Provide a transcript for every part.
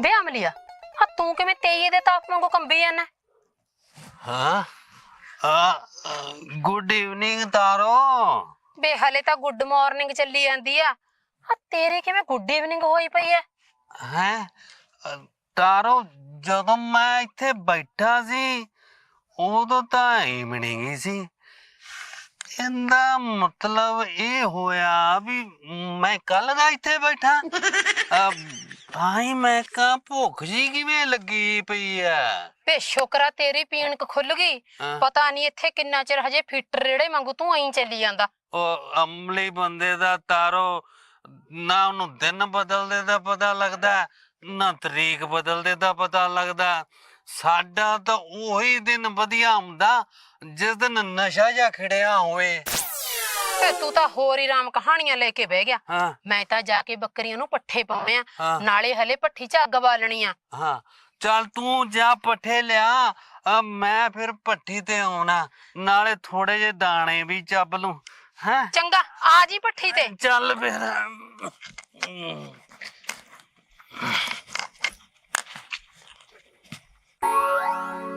ਵੇ ਅਮਲੀਆ ਆ ਤੂੰ ਕਿਵੇਂ ਤੇਈਏ ਦੇ ਤਾਪ ਵਾਂਗੂ ਕੰਬੀ ਜਾਂਦਾ ਹਾਂ ਆ ਗੁੱਡ ਈਵਨਿੰਗ ਤਾਰੋ ਵੇ ਹਲੇ ਤਾਂ ਗੁੱਡ ਮਾਰਨਿੰਗ ਚੱਲੀ ਜਾਂਦੀ ਆ ਆ ਤੇਰੀ ਕਿਵੇਂ ਗੁੱਡ ਈਵਨਿੰਗ ਹੋਈ ਪਈ ਐ ਹੈ ਤਾਰੋ ਜਦੋਂ ਮੈਂ ਇੱਥੇ ਬੈਠਾ ਸੀ ਉਦੋਂ ਤਾਂ ਈਵਨਿੰਗ ਹੀ ਸੀ। ਇਹਦਾ ਮਤਲਬ ਇਹ ਹੋਇਆ ਵੀ ਮੈਂ ਕੱਲ ਦਾ ਇੱਥੇ ਬੈਠਾ। ਅਹ, ਭਾਈ ਮੈਂ ਕਾ ਭੁੱਖ ਜੀ ਕਿਵੇਂ ਲੱਗੀ ਪਈ ਆ ਵੇ ਸ਼ੁਕਰਾ ਤੇਰੀ ਪੀਣਕ ਖੁੱਲ ਗਈ। ਹਾਂ। ਪਤਾ ਨਹੀਂ ਇੱਥੇ ਕਿੰਨਾ ਚਿਰ ਹਜੇ ਫਿੱਟਰ ਰੇੜੇ ਵਾਂਗੂ ਤੂੰ ਐਂ ਚੱਲੀ ਜਾਂਦਾ। ਉਹ ਅਮਲੀ ਬੰਦੇ ਦਾ ਤਾਰੋ ਨਾ ਉਹਨੂੰ ਦਿਨ ਬਦਲਦੇ ਦਾ ਪਤਾ ਲੱਗਦਾ ਨਾ ਤਰੀਕ ਬਦਲਦੇ ਦਾ ਪਤਾ ਲੱਗਦਾ। ਸਾਡਾ ਤਾਂ ਉਹੀ ਦਿਨ ਵਧੀਆ ਹੁੰਦਾ ਜਿਸ ਦਿਨ ਨਸ਼ਾ ਜਾਂ ਖਿੜਿਆ ਹੋਵੇ। ਵੇ ਤੂੰ ਤਾਂ ਹੋਰ ਹੀ ਰਾਮ ਕਹਾਣੀਆਂ ਲੈ ਕੇ ਬਹਿ ਗਿਆ। ਹਾਂ। ਮੈਂ ਤਾਂ ਜਾ ਕੇ ਬੱਕਰੀਆਂ ਨੂੰ ਪੱਠੇ ਪਾਉਣੇ ਆ। ਹਾਂ। ਨਾਲੇ ਹਲੇ ਪੱਠੀ ਚ ਅੱਗ ਬਾਲਣੀ ਆ ਹਾਂ। ਚੱਲ ਤੂੰ ਜਾ ਪੱਠੇ ਲਿਆ ਅ, ਮੈਂ ਫਿਰ ਪੱਠੀ ਤੇ ਆਉਣਾ। ਨਾਲੇ ਥੋੜੇ ਜੇ ਦਾਣੇ ਵੀ ਚੱਬ ਲੂੰ। ਹੈ? ਚੰਗਾ ਆ ਜੀ ਪੱਠੀ ਤੇ। ਚੱਲ ਫਿਰ। Bye.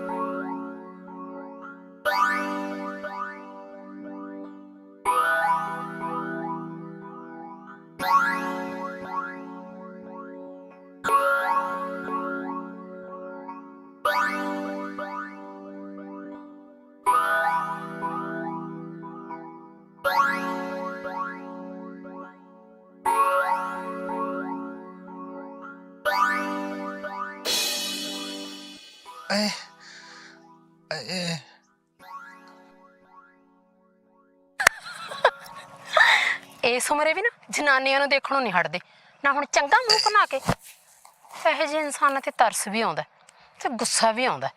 ਏ ਇਸ ਉਮਰੇ ਵੀ ਨਾ ਜਨਾਨੀਆਂ ਨੂੰ ਦੇਖਣੋਂ ਨਹੀਂ ਹਟਦੇ। ਨਾ ਹੁਣ ਚੰਗਾ ਮੂੰਹ ਬਣਾ ਕੇ। ਇਹੋ ਜਿਹੇ ਇਨਸਾਨਾਂ ਤੇ ਤਰਸ ਵੀ ਆਉਂਦਾ ਤੇ ਗੁੱਸਾ ਵੀ ਆਉਂਦਾ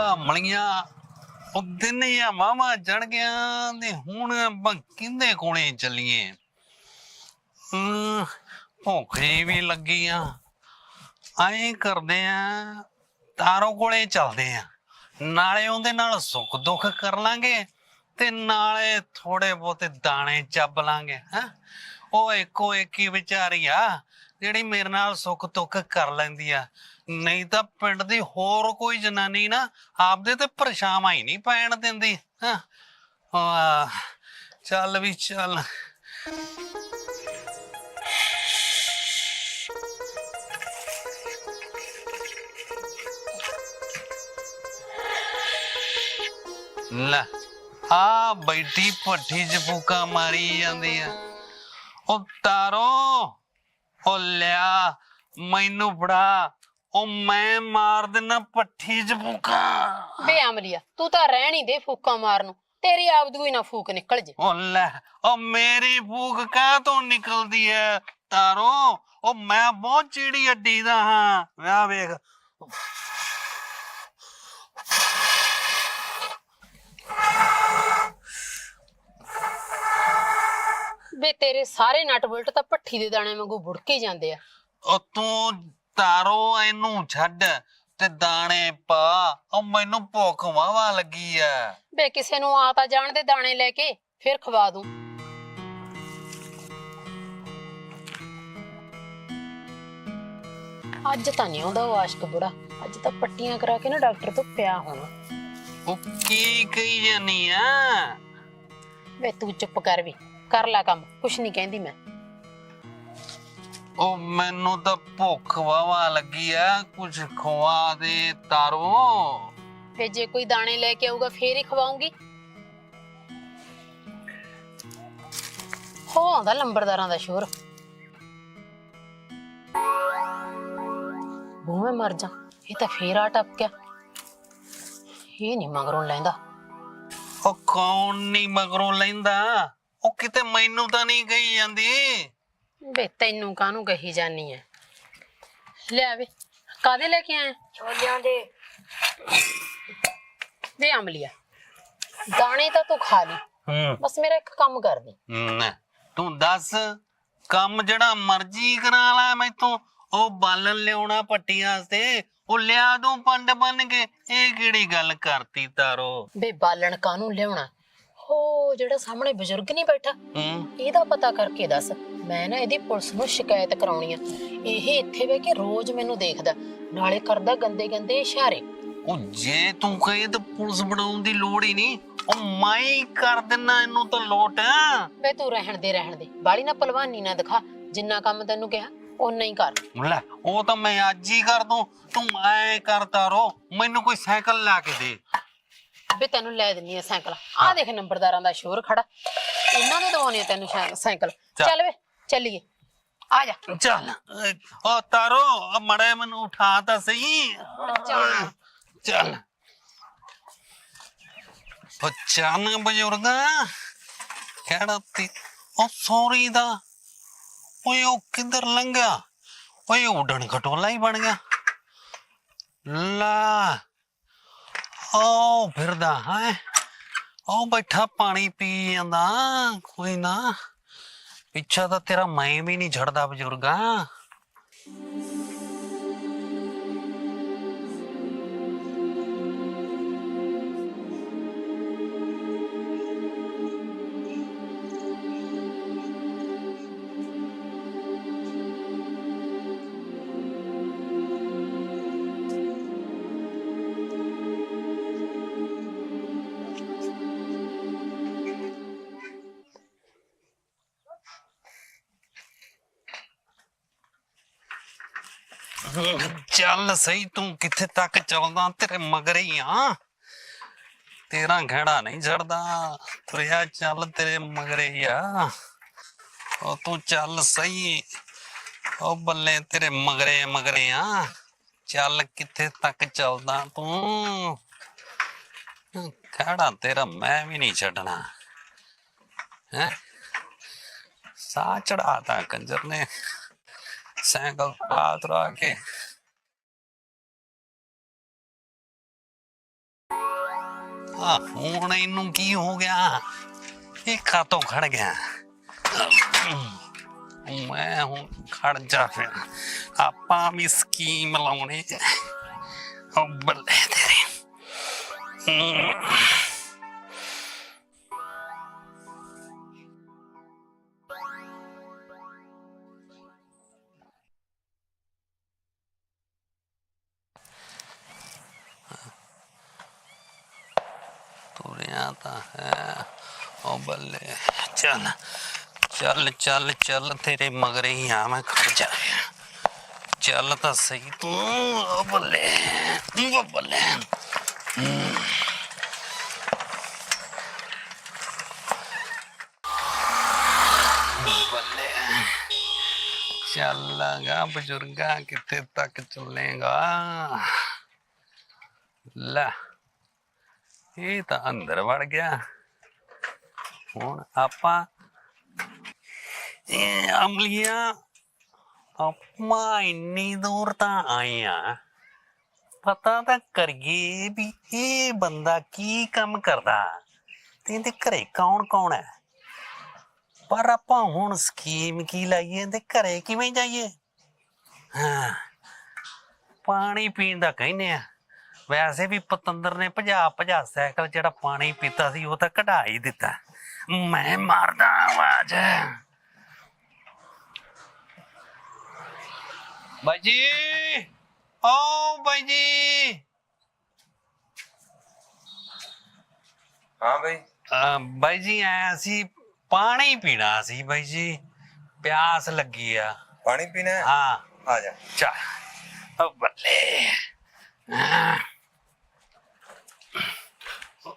ਮਲੀਆਂ ਉਹ ਦਿਨ ਮਾਮਾ ਜਣ ਗਿਆ ਤੇ ਹੁਣ ਆਪਾਂ ਕਿੰਦੇ ਕੋਲੇ ਚੱਲੀਏ? ਹਮ, ਵੀ ਲੱਗੀ ਆ। ਐਂ ਕਰਦੇ ਆ ਤਾਰੋ ਕੋਲੇ ਚੱਲਦੇ ਆ। ਨਾਲੇ ਉਹਦੇ ਨਾਲ ਸੁੱਖ ਦੁੱਖ ਕਰ ਲਾਂਗੇ ਤੇ ਨਾਲੇ ਥੋੜੇ ਬਹੁਤੇ ਦਾਣੇ ਚੱਬ ਲਾਂਗੇ ਹਾਂ? ਉਹ ਇੱਕੋ ਇੱਕ ਹੀ ਵਿਚਾਰੀ ਆ ਜਿਹੜੀ ਮੇਰੇ ਨਾਲ ਸੁੱਖ ਦੁੱਖ ਕਰ ਲੈਂਦੀ ਆ। ਨਹੀਂ ਤਾਂ ਪਿੰਡ ਦੀ ਹੋਰ ਕੋਈ ਜਨਾਨੀ ਨਾ ਆਪਦੇ ਤੇ ਪਰਛਾਵਾਂ ਹੀ ਨਹੀਂ ਪੈਣ ਦਿੰਦੀ। ਹਾਂ। ਆਹ, ਚੱਲ ਵੀ ਚੱਲ। ਲੈ ਆ ਬੈਠੀ ਭੱਠੀ ਚ ਫੂਕਾ ਮਾਰੀ ਜਾਂਦੀ ਆ। ਉਹ ਤਾਰੋ। ਉਹ ਲਿਆ ਮੈਨੂੰ ਫੜਾ। ਉਹ ਮੈਂ ਮਾਰ ਦਿਨਾ ਪੱਠੀ ਚ ਫੂਕਾ। ਬੇ ਅਮਲੀਆ ਤੂੰ ਤਾਂ ਰਹਿਣ ਹੀ ਦੇ ਫੂਕਾਂ ਮਾਰਨ ਨੂੰ। ਤੇਰੀ ਆਪਦੂ ਹੀ ਨਾ ਫੂਕ ਨਿਕਲ ਜੇ। ਉਹ ਲੈ ਉਹ ਮੇਰੀ ਫੂਕ ਕਾਹ ਤੋਂ ਨਿਕਲਦੀ ਐ? ਤਾਰੋ ਉਹ ਮੈਂ ਬਹੁਤ ਚੀੜੀ ਅੱਡੀ ਦਾ ਹਾਂ। ਵਿਆਹ ਵੇਖ। ਬੇ ਤੇਰੇ ਸਾਰੇ ਨਟ ਬੁਲਟ ਤਾਂ ਭੱਠੀ ਦੇ ਦਾਣੇ ਵਾਂਗੂ ਬੁੜਕੇ ਜਾਂਦੇ ਆ। ਉਹ ਤੂੰ ਤਾਰੋ ਇਹਨੂੰ ਛੱਡ ਤੇ ਦਾਣੇ ਪਾ। ਉਹ ਮੈਨੂੰ ਭੁੱਖ ਵਾਵਾ ਲੱਗੀ ਐ। ਬੇ ਕਿਸੇ ਨੂੰ ਆ ਤਾਂ ਜਾਣ ਦੇ ਦਾਣੇ ਲੈ ਕੇ ਫਿਰ ਖਵਾ ਦੂੰ। ਅੱਜ ਤਾਂ ਨਹੀਂ ਆਉਂਦਾ ਉਹ ਆਸ਼ਕ ਬੁੜਾ। ਅੱਜ ਤਾਂ ਪੱਟੀਆਂ ਕਰਾ ਕੇ ਨਾ ਡਾਕਟਰ ਤੋਂ ਪਿਆ ਹੋਣਾ। ਉਹ ਕੀ ਕਹੀ ਜਾਨੀ ਆ? ਵੇ ਤੂੰ ਚੁੱਪ ਕਰ ਵੀ। ਕਰ ਲੈ ਕੰਮ ਕੁਛ ਨਹੀਂ ਕਹਿੰਦੀ ਮੈਂ। ਉਹ ਮੈਨੂੰ ਤਾਂ ਭੁੱਖ ਵਾਵਾ ਲੱਗੀ ਆ ਕੁਝ ਖਵਾ ਦੇ ਤਾਰੋ। ਵੇ ਜੇ ਕੋਈ ਦਾਣੇ ਲੈ ਕੇ ਆਊਗਾ ਫੇਰ ਹੀ ਖਵਾਉਂਗੀ। ਹੋ ਆਉਂਦਾ ਲੰਬਰਦਾਰਾਂ ਦਾ ਸ਼ੋਰ। ਮੈਂ ਮਰ ਜਾ ਇਹ ਤਾਂ ਫੇਰ ਆ ਟੱਪ ਗਿਆ। ਇਹ ਨਹੀਂ ਮਗਰੋਂ ਲੈਂਦਾ। ਉਹ ਕੌਣ ਨਹੀਂ ਮਗਰੋਂ ਲੈਂਦਾ? ਉਹ ਕਿਤੇ ਮੈਨੂੰ ਤਾਂ ਨਹੀਂ ਗਈ ਜਾਂਦੀ। ਵੇ ਤੈਨੂੰ ਕਾਹਨੂੰ ਕਹੀ ਜਾਨੀ ਐ? ਲੈ ਵੇ ਕਾਦੇ ਲੈ ਕੇ ਆਇਆ? ਛੋਲਿਆਂ ਦੇ। ਵੇ ਅਮਲੀਆ ਦਾਣੇ ਤਾਂ ਤੂੰ ਖਾ ਲਈ। ਹੂੰ। ਬਸ ਮੇਰਾ ਇੱਕ ਕੰਮ ਕਰ ਦੇ। ਨਾ, ਤੂੰ ਦੱਸ ਕੰਮ ਜਿਹੜਾ ਮਰਜ਼ੀ ਕਰਾ ਲੈ ਮੈਥੋਂ। ਉਹ ਬਾਲਣ ਲਿਆਉਣਾ ਪੱਟੀ ਵਾਸਤੇ ਉਹ ਲਿਆ ਦੂੰ ਪੰਡ ਬਣ ਕੇ। ਇਹ ਕਿਹੜੀ ਗੱਲ ਕਰਤੀ ਤਾਰੋ? ਵੇ ਬਾਲਣ ਕਾਹਨੂੰ ਲਿਆਉਣਾ? ਹੋ ਜਿਹੜਾ ਸਾਹਮਣੇ ਬਜ਼ੁਰਗ ਨਹੀਂ ਬੈਠਾ ਹੂੰ। ਇਹਦਾ ਪਤਾ ਕਰਕੇ ਦੱਸ ਮੈਂ ਨਾ ਇਹਦੀ ਪੁਲਿਸ ਨੂੰ ਸ਼ਿਕਾਇਤ ਕਰਾਉਣੀ ਆ। ਇਹ ਇੱਥੇ ਬਹਿ ਕੇ ਰੋਜ਼ ਮੈਨੂੰ ਦੇਖਦਾ ਨਾਲੇ ਕਰਦਾ ਗੰਦੇ ਗੰਦੇ ਇਸ਼ਾਰੇ। ਉਹ ਜੇ ਤੂੰ ਕਹੇ ਤਾਂ ਪੁਲਿਸ ਬਣਾਉਣ ਦੀ ਲੋੜ ਹੀ ਨਹੀਂ ਉਹ ਮੈਂ ਹੀ ਕਰ ਦਿੰਨਾ ਇਹਨੂੰ ਤਾਂ ਲੋਟ। ਵੇ ਤੂੰ ਰਹਿਣ ਦੇ ਰਹਿਣ ਦੇ। ਬਾਲੀ ਨਾ ਪਹਿਲਵਾਨੀ ਨਾ ਦਿਖਾ ਜਿੰਨਾ ਕੰਮ ਤੈਨੂੰ ਕਿਹਾ ਓਨਾ ਹੀ ਕਰ। ਲੈ ਉਹ ਤਾਂ ਮੈਂ ਅੱਜ ਹੀ ਕਰ ਦੂੰ ਤੂੰ ਐ ਕਰ ਤਾਰੋ ਮੈਨੂੰ ਕੋਈ ਸਾਈਕਲ ਲਾ ਕੇ ਦੇ। ਵੇ ਤੈਨੂੰ ਲੈ ਦਿੰਨੀ ਆ ਸਾਈਕਲ। ਆ ਦੇਖ ਨੰਬਰਦਾਰਾਂ ਦਾ ਸ਼ੋਰ ਖੜਾ। ਇਹਨਾਂ ਨੇ ਦਵਾਉਣੀ ਆ ਤੈਨੂੰ ਸਾਈ- ਸਾਈਕਲ। ਚੱਲ। ਚੱਲ ਵੇ ਚੱਲੀਏ। ਆ ਜਾ। ਚੱਲ। ਉਹ ਤਾਰੋ ਮੜੇ ਮੈਨੂੰ ਉਠਾ ਤਾਂ ਸਹੀ। ਚੱਲ। ਚੱਲ ਚੱਲ ਬਜ਼ੁਰਗਾ ਕਿਹੜਾ ਤੀ। ਉਹ ਸੌਰੀ ਦਾ। ਓਏ ਉਹ ਕਿੱਧਰ ਲੰਘਿਆ? ਓਏ ਉਡਣ ਖਟੋਲਾ ਹੀ ਬਣ ਗਿਆ। ਲਾ। ਉਹ ਫਿਰਦਾ ਹੈ। ਉਹ ਬੈਠਾ ਪਾਣੀ ਪੀ ਜਾਂਦਾ, ਕੋਈ ਨਾ। ਪਿੱਛਾ ਤਾਂ ਤੇਰਾ ਮੈਂ ਵੀ ਨਹੀਂ ਛੱਡਦਾ ਬਜ਼ੁਰਗਾ। ਚੱਲ ਸਹੀ, ਤੂੰ ਕਿੱਥੇ ਤੱਕ ਚੱਲਦਾ? ਤੇਰੇ ਮਗਰ ਹੀ ਆ। ਤੇਰਾ ਘੜਾ ਨਹੀਂ ਛੱਡਦਾ ਤੁਰਿਆ ਚੱਲ, ਤੇਰੇ ਮਗਰ ਹੀ ਆ। ਉਹ ਤੂੰ ਚੱਲ ਸਹੀ। ਉਹ ਬੱਲੇ ਤੇਰੇ ਮਗਰੇ ਮਗਰੇ ਆ। ਚੱਲ ਕਿੱਥੇ ਤੱਕ ਚੱਲਦਾ ਤੂੰ? ਘੜਾ ਤੇਰਾ ਮੈਂ ਵੀ ਨਹੀਂ ਛੱਡਣਾ। ਹੈ? ਸਾਹ ਚੜਾਤਾ ਕੰਜਰ ਨੇ। ਸਾਈਕਲ ਪਾਤ ਰਾ ਕੇ ਆ ਹੁਣ ਇਹਨੂੰ ਕੀ ਹੋ ਗਿਆ. ਇਹ ਖਾਤੋਂ ਖੜ ਗਿਆ ਮੈਂ ਹੁਣ ਖੜ ਜਾ ਫਿਰ ਆਪਾਂ ਵੀ ਸਕੀਮ ਲਾਉਣੀ ਉਹ ਬੱਲੇ ਤੇਰੇ ਉਹ ਬੱਲੇ। ਚੱਲ ਚੱਲ ਚੱਲ ਚੱਲ, ਤੇਰੇ ਮਗਰੇ ਹੀ ਆ ਮੈਂ ਖੜ ਜਾ। ਚੱਲ ਤਾਂ ਸਹੀ ਤੂੰ, ਉਹ ਬੱਲੇ ਉਹ ਬੱਲੇ। ਹਮ। ਬੱਲੇ। ਚੱਲਾਂਗਾ ਬਜ਼ੁਰਗਾ, ਕਿੱਥੇ ਤੱਕ ਚੱਲੇਗਾ? ਲੈ, ਇਹ ਤਾਂ ਅੰਦਰ ਵੜ ਗਿਆ। ਹੁਣ ਆਪਾਂ ਇਹ ਅਮਲੀਆਂ ਆਪਾਂ ਇੰਨੀ ਦੂਰ ਤਾਂ ਆਏ ਆ ਪਤਾ ਤਾਂ ਕਰੀਏ ਵੀ ਇਹ ਬੰਦਾ ਕੀ ਕੰਮ ਕਰਦਾ ਤੇ ਇਹਦੇ ਘਰੇ ਕੌਣ ਕੌਣ ਹੈ ਪਰ ਆਪਾਂ ਹੁਣ ਸਕੀਮ ਕੀ ਲਾਈਏ ਇਹਦੇ ਘਰੇ ਕਿਵੇਂ ਜਾਈਏ ਹਾਂ ਪਾਣੀ ਪੀਣ ਦਾ ਕਹਿੰਦੇ ਆ ਵੈਸੇ ਵੀ ਪਤੰਦਰ ਨੇ ਭਜਾ ਭਜਾ ਸਾਈਕਲ ਜਿਹੜਾ ਪਾਣੀ ਪੀਤਾ ਸੀ ਉਹ ਤਾਂ ਕਢਾ ਹੀ ਦਿੱਤਾ ਮੈਂ ਮਾਰਦਾ ਆਵਾਜ਼ ਬਾਈ ਜੀ ਓ ਬਾਈ ਜੀ। ਹਾਂ ਬਈ। ਅਹ ਬਾਈ ਜੀ ਆਇਆ ਸੀ ਪਾਣੀ ਪੀਣਾ ਸੀ ਬਾਈ ਜੀ। ਪਿਆਸ ਲੱਗੀ ਆ। ਪਾਣੀ ਪੀਣਾ ਹੈ? ਹਾਂ। ਆ ਜਾ। ਚਾ ਓ ਬੱਲੇ। ਹਾਂ।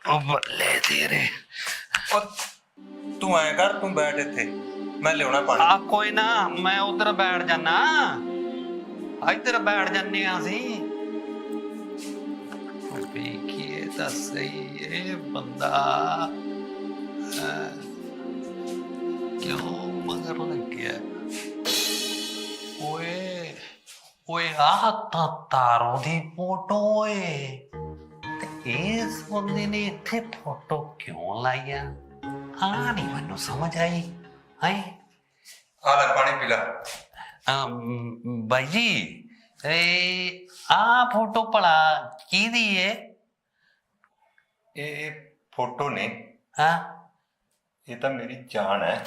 ਓ ਬੱਲੇ ਤੇਰੇ। ਉਹ ਤੂੰ ਐ ਕਰ ਤੂੰ ਬੈਠ ਇੱਥੇ। ਮੈਂ ਲਿਆਉਣਾ ਪਾਣੀ। ਆ ਕੋਈ ਨਾ ਮੈਂ ਉਧਰ ਬੈਠ ਜਾਣਾ ਇੱਧਰ ਬੈਠ ਜੰਨੇ ਆ ਅਸੀਂ। ਵੇਖੀਏ ਤਾਂ ਸਹੀ ਇਹ ਬੰਦਾ ਅਹ, ਕਿਉਂ ਮਗਰ ਲੱਗਿਆ? ਓਏ ਓਏ ਆਹ ਤਾਂ ਤਾਰੋ ਦੀ ਫੋਟੋ ਓਏ। ਤੇ ਇਸ ਬੰਦੇ ਨੇ ਇੱਥੇ ਫੋਟੋ ਕਿਉਂ ਲਾਈ ਆ? ਆ ਨਹੀਂ ਮੈਨੂੰ ਸਮਝ ਆਈ। ਹਾਏ ਆ ਲੈ ਪਾਣੀ ਪੀ ਲੈ। ਅਮ, ਬਾਈ ਜੀ ਇਹ ਆ ਫੋਟੋ ਭਲਾ ਕਿਹਦੀ ਏ? ਇਹ ਫੋਟੋ ਨੇ ਹਾਂ? ਇਹ ਤਾਂ ਮੇਰੀ ਜਾਨ ਹੈ।